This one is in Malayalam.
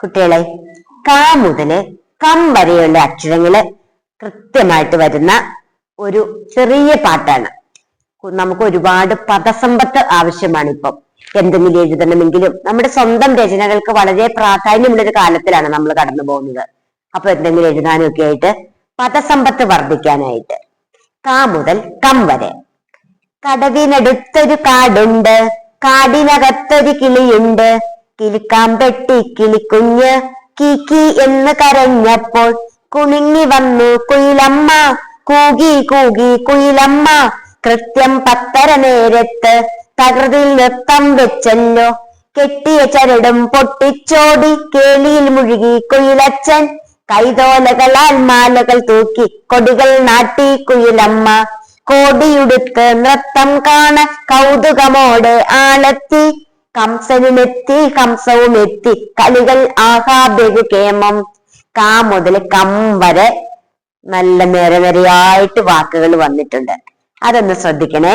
കുട്ടികളെ ക മുതൽ കം വരെയുള്ള അക്ഷരങ്ങൾ കൃത്യമായിട്ട് വരുന്ന ഒരു ചെറിയ പാട്ടാണ്. നമുക്ക് ഒരുപാട് പദസമ്പത്ത് ആവശ്യമാണ് ഇപ്പം എന്തെങ്കിലും എഴുതണമെങ്കിലും നമ്മുടെ സ്വന്തം രചനകൾക്ക് വളരെ പ്രാധാന്യമുള്ള ഒരു കാലത്തിലാണ് നമ്മൾ കടന്നു പോകുന്നത്. അപ്പൊ എന്തെങ്കിലും എഴുതാനൊക്കെ ആയിട്ട് പദസമ്പത്ത് വർദ്ധിക്കാനായിട്ട്. കാ മുതൽ കം വരെ കടവിനടുത്തൊരു കാടുണ്ട് കാടിനകത്തൊരു കിളിയുണ്ട് കിളിക്കാമ്പെട്ടി കിളിക്കുഞ്ഞ് കീക്കി എന്ന് കരഞ്ഞപ്പോൾ കുണുങ്ങി വന്നു കുയിലമ്മ കൂകി കൂകി കുയിലമ്മ കൃത്യം പത്തര നേരത്ത് തകൃതിയിൽ നൃത്തം വെച്ചല്ലോ. കെട്ടിയ ചരടും പൊട്ടിച്ചോടി കേളിയിൽ മുഴുകി കുയിലച്ചൻ കൈതോലകളാൽ മാലകൾ തൂക്കി കൊടികൾ നാട്ടി കുയിലമ്മ. കോടിയുടുത്ത് നൃത്തം കാണ കൗതുകമോടെ ആളെത്തി. കംസനുമെത്തി കംസവും എത്തി കളികൾ ആഹാബെகு കേമം. കാ മുതൽ കം വരെ നല്ല നേരെ നേരെയായിട്ട് വാക്കുകൾ വന്നിട്ടുണ്ട്. അതൊന്ന് ശ്രദ്ധിക്കണേ.